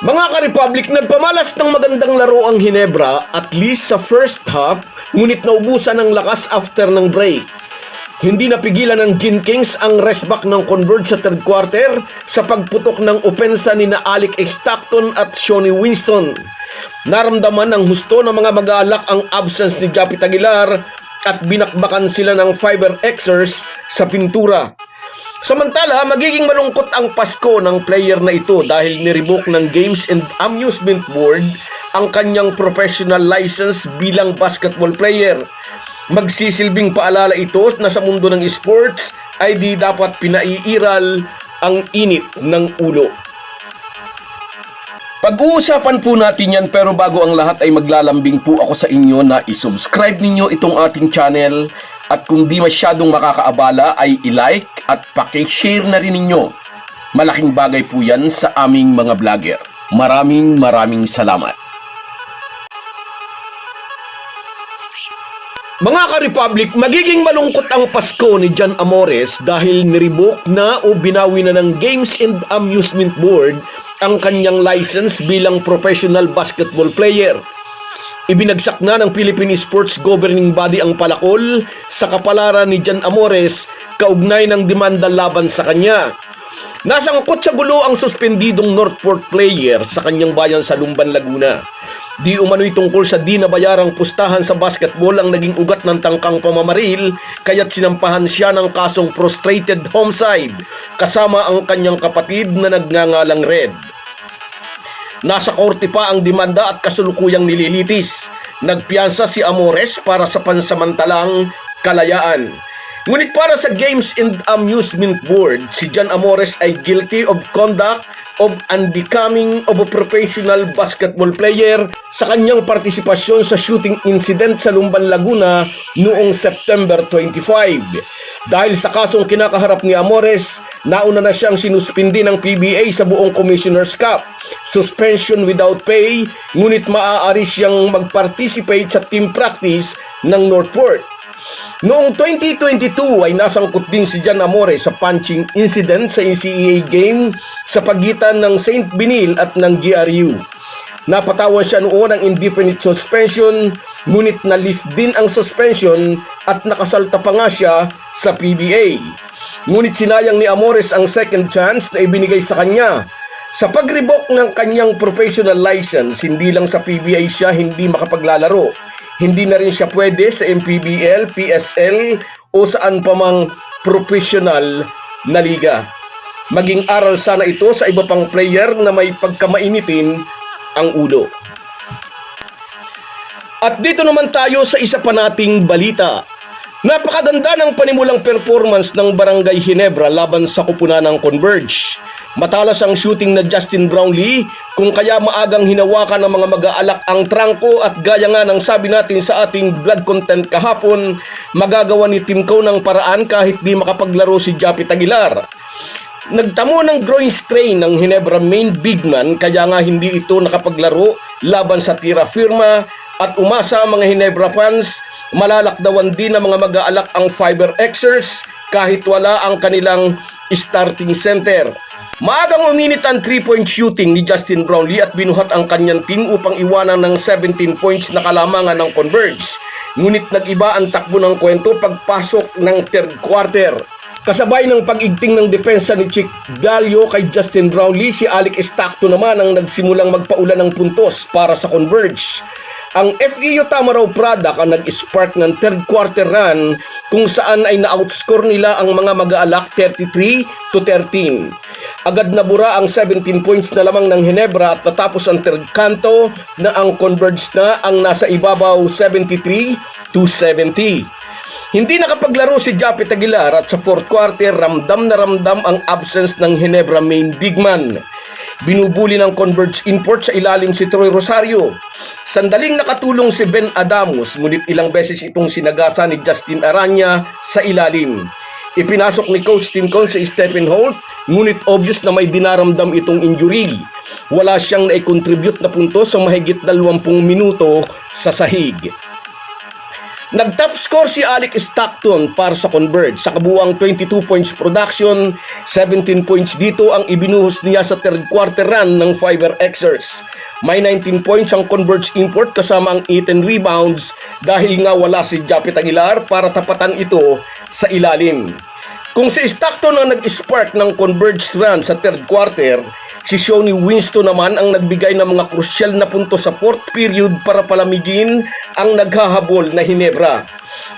Mga ka-Republic, nagpamalas ng magandang laro ang Hinebra at least sa first half, ngunit naubusan ng lakas after ng break. Hindi napigilan ng Gin Kings ang rest back ng Converge sa third quarter sa pagputok ng opensa ni na Alec Stockton at Shawnee Winston. Naramdaman ng husto ng mga mag-aalak ang absence ni Japit Aguilar at binakbakan sila ng fiber Xers sa pintura. Samantala, magiging malungkot ang Pasko ng player na ito dahil niribok ng Games and Amusement Board ang kanyang professional license bilang basketball player. Magsisilbing paalala ito na sa mundo ng sports ay di dapat pinaiiral ang init ng ulo. Pag-uusapan po natin yan pero bago ang lahat ay maglalambing po ako sa inyo na isubscribe ninyo itong ating channel at kung di masyadong makakaabala ay i-like at paki-share na rin ninyo. Malaking bagay po yan sa aming mga vlogger. Maraming maraming salamat. Mga ka-Republic, magiging malungkot ang Pasko ni John Amores dahil niribok na o binawi na ng Games and Amusement Board ang kanyang license bilang professional basketball player. Ibinagsak na ng Philippine Sports Governing Body ang palakol sa kapalaran ni John Amores kaugnay ng demanda laban sa kanya. Nasangkot sa gulo ang suspendidong Northport player sa kanyang bayan sa Lumban, Laguna. Di umano'y tungkol sa di nabayarang pustahan sa basketball ang naging ugat ng tangkang pamamaril kaya't sinampahan siya ng kasong prostrated homicide kasama ang kanyang kapatid na nagngangalang Red. Nasa korte pa ang demanda at kasulukuyang nililitis. Nagpiyansa si Amores para sa pansamantalang kalayaan. Ngunit para sa Games and Amusement Board, si John Amores ay guilty of conduct of unbecoming of a professional basketball player sa kanyang partisipasyon sa shooting incident sa Lumban, Laguna noong September 25. Dahil sa kasong kinakaharap ni Amores, nauna na siyang sinuspindi ng PBA sa buong Commissioner's Cup. Suspension without pay, ngunit maaari siyang mag-participate sa team practice ng Northport. Noong 2022 ay nasangkot din si Jan Amore sa punching incident sa NCAA game sa pagitan ng St. Benil at ng GRU. Napatawan siya noon ng indefinite suspension, ngunit na-lift din ang suspension at nakasalta pa nga siya sa PBA. Ngunit sinayang ni Amores ang second chance na ibinigay sa kanya. Sa pagribok ng kanyang professional license, hindi lang sa PBA siya hindi makapaglalaro. Hindi na rin siya pwede sa MPBL, PSL o saan pa mang professional na liga. Maging aral sana ito sa iba pang player na may pagkamainitin ang ulo. At dito naman tayo sa isa pa nating balita. Napakaganda ng panimulang performance ng Barangay Hinebra laban sa kupunan ng Converge. Matalas ang shooting na Justin Brownlee kung kaya maagang hinawakan ng mga mag-aalak ang trangko at gaya nga ng sabi natin sa ating vlog content kahapon, magagawa ni Team Co ng paraan kahit di makapaglaro si Japit Aguilar. Nagtamo ng groin strain ng Hinebra main bigman kaya nga hindi ito nakapaglaro laban sa tira firma at umasa mga Hinebra fans malalakdawan din ng mga mag-aalak ang fiber Xers kahit wala ang kanilang starting center. Maagang uminit ang 3-point shooting ni Justin Brownlee at binuhat ang kanyang team upang iwanan ng 17 points na kalamangan ng Converge. Ngunit nag-iba ang takbo ng kwento pagpasok ng third quarter. Kasabay ng pag-igting ng depensa ni Chick Dalio kay Justin Brownlee, si Alec Stockton naman ang nagsimulang magpaulan ng puntos para sa Converge. Ang FEU Tamaraw product ang nag-spark ng third quarter run kung saan ay na-outscore nila ang mga mag-aalak 33 to 13. Agad nabura ang 17 points na lamang ng Hinebra at natapos ang third kanto na ang Converge na ang nasa ibabaw 73 to 70. Hindi nakapaglaro si Japit Aguilar at sa fourth quarter ramdam na ramdam ang absence ng Hinebra main bigman. Binubuli ng Converge import sa ilalim si Troy Rosario. Sandaling nakatulong si Ben Adamus ngunit ilang beses itong sinagasa ni Justin Aranya sa ilalim. Ipinasok ni Coach Tim Con sa Stephen Holt ngunit obvious na may dinaramdam itong injury. Wala siyang nai-contribute na puntos sa mahigit 20 minuto sa sahig. Nag-top score si Alec Stockton para sa Converge. Sa kabuang 22 points production, 17 points dito ang ibinuhos niya sa third quarter run ng Fiber Xers. May 19 points ang Converge import kasama ang 18 rebounds dahil nga wala si Japit Aguilar para tapatan ito sa ilalim. Kung si Stockton ang nag-spark ng Converge run sa third quarter, si Shoni Winston naman ang nagbigay ng mga krusyal na punto sa fourth period para palamigin ang naghahabol na Hinebra.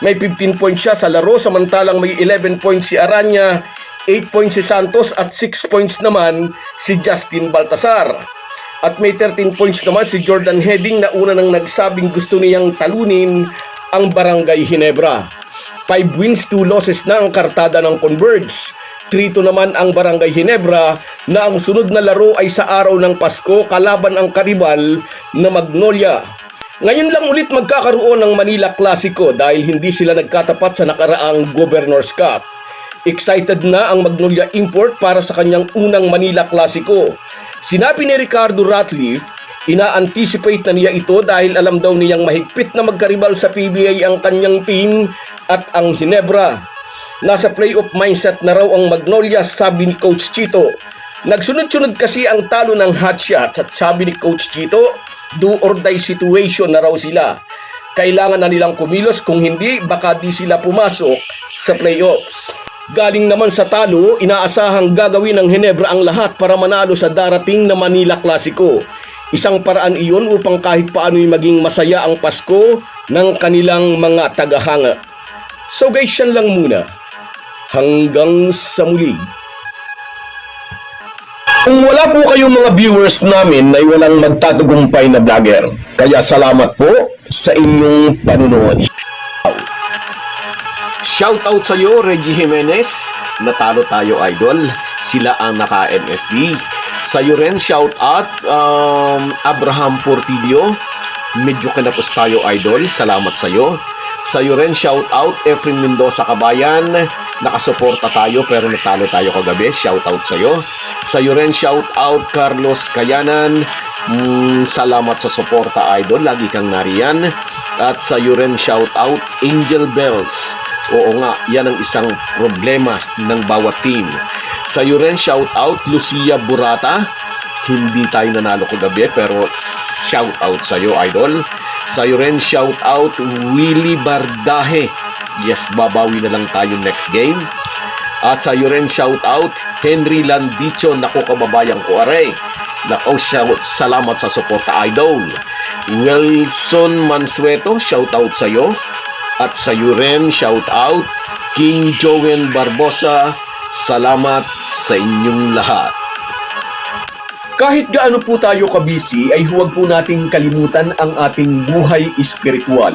May 15 points siya sa laro samantalang may 11 points si Aranya, 8 points si Santos at 6 points naman si Justin Baltasar. At may 13 points naman si Jordan Heading na una nang nagsabing gusto niyang talunin ang Barangay Hinebra. 5 wins, 2 losses na ang kartada ng Converge. 3-2 naman ang Barangay Hinebra na ang sunod na laro ay sa araw ng Pasko kalaban ang karibal na Magnolia. Ngayon lang ulit magkakaroon ng Manila Clasico dahil hindi sila nagkatapat sa nakaraang Governor's Cup. Excited na ang Magnolia Import para sa kanyang unang Manila Clasico. Sinabi ni Ricardo Ratliff, ina-anticipate na niya ito dahil alam daw niyang mahigpit na magkaribal sa PBA ang kanyang team at ang Hinebra. Nasa playoff mindset na raw ang Magnolia sabi ni Coach Chito. Nagsunod-sunod kasi ang talo ng hot shots at sabi ni Coach Chito, do or die situation na raw sila. Kailangan na nilang kumilos kung hindi baka di sila pumasok sa playoffs. Galing naman sa talo, inaasahang gagawin ng Hinebra ang lahat para manalo sa darating na Manila Clasico. Isang paraan iyon upang kahit paano'y maging masaya ang Pasko ng kanilang mga tagahanga. So guys, yan lang muna. Hanggang sa muli. Kung wala po kayong mga viewers namin ay walang magtatagumpay na vlogger. Kaya salamat po sa inyong panunood. Shoutout sa iyo, Reggie Jimenez. Natalo tayo, idol. Sila ang naka-MSD. Sa iyo rin, shoutout um, Abraham Portillo. Medyo kinapos tayo, idol. Salamat sa iyo. Sa iyo rin, shoutout Efren Mendoza Kabayan. Nakasuporta tayo pero natalo tayo kagabi. Shoutout sa iyo. Sa iyo rin, shoutout Carlos Kayanan. Mm, salamat sa suporta, idol. Lagi kang nariyan. At sa iyo rin, shoutout Angel Bells. Oo nga, yan ang isang problema ng bawat team. Sa iyo rin, shout out Lucia Burata. Hindi tayo nanalo kagabi pero shout out sa iyo, idol. Sa iyo rin, shout out Willie Bardahe. Yes, babawi na lang tayo next game. At sa iyo rin, shout out Henry Landicho. Naku, kababayan ko, aray. Nako, shout, salamat sa suporta, idol. Wilson Mansueto, shout out sa iyo. At sa iyo rin, shout out King Joel Barbosa. Salamat sa inyong lahat. Kahit gaano po tayo kabisi ay huwag po nating kalimutan ang ating buhay espiritual.